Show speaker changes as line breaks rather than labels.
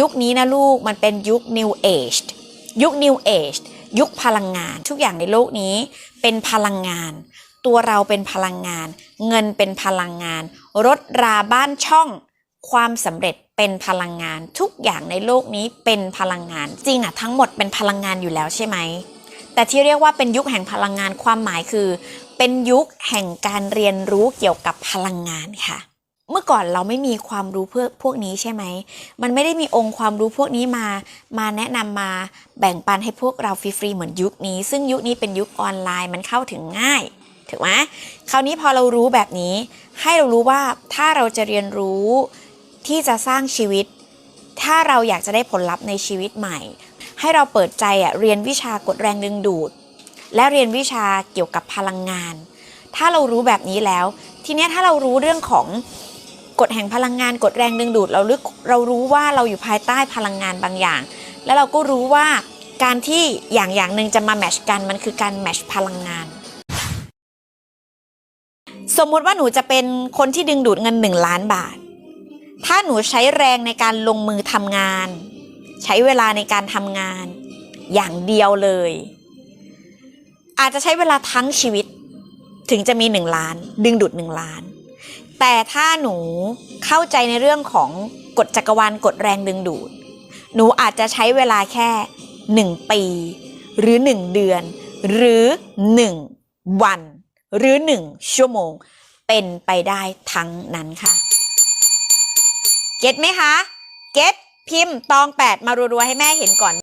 ยุคนี้นะลูกมันเป็นยุค New Age ยุค New Age ยุคพลังงาน ทุกอย่างในโลกนี้เป็นพลังงาน ตัวเราเป็นพลังงาน เงินเป็นพลังงาน รถราบ้านช่อง ความสำเร็จเป็นพลังงาน ทุกอย่างในโลกนี้เป็นพลังงาน จริงอะทั้งหมดเป็นพลังงานอยู่แล้วใช่ไหมแต่ที่เรียกว่าเป็นยุคแห่งพลังงานความหมายคือ เป็นยุคแห่งการเรียนรู้เกี่ยวกับพลังงานค่ะ เมื่อก่อนเราไม่มีความรู้เพื่อพวกนี้ใช่ไหม มันไม่ได้มีองค์ความรู้พวกนี้มา มาแนะนำมาแบ่งปันให้พวกเราฟรีๆเหมือนยุคนี้ ซึ่งยุคนี้เป็นยุคออนไลน์มันเข้าถึงง่ายถูกไหมคราวนี้พอเรารู้แบบนี้ ให้เรารู้ว่าถ้าเราจะเรียนรู้ที่จะสร้างชีวิต ถ้าเราอยากจะได้ผลลัพธ์ในชีวิตใหม่ ให้เราเปิดใจอะเรียนวิชากดแรงดึงดูด และเรียนวิชาเกี่ยวกับพลังงาน ถ้าเรารู้แบบนี้แล้ว ทีนี้ถ้าเรารู้เรื่องของ กฎแห่งพลังงานกฎแรงดึงดูดเราลึกเรารู้ว่าเราอยู่ภายใต้พลังงานบางอย่าง แล้วเราก็รู้ว่าการที่อย่างอย่างหนึ่งจะมาแมชกันมันคือการแมชพลังงาน สมมุติว่าหนูจะเป็นคนที่ดึงดูดเงิน 1 ล้านบาท ถ้าหนูใช้แรงในการลงมือทำงาน ใช้เวลาในการทำงาน อย่างเดียวเลย อาจจะใช้เวลาทั้งชีวิต ถึงจะมี 1 ล้าน ดึงดูด 1 ล้าน แต่ถ้าหนูเข้าใจในเรื่องของกฎจักรวาลกฎแรงดึงดูด หนูอาจจะใช้เวลาแค่1ปี หรือ1เดือน หรือ1วัน หรือ1ชั่วโมง เป็นไปได้ทั้งนั้นค่ะ เก็ตไหมคะ เก็ตพิมพ์ตอง8มารัวๆให้แม่เห็นก่อน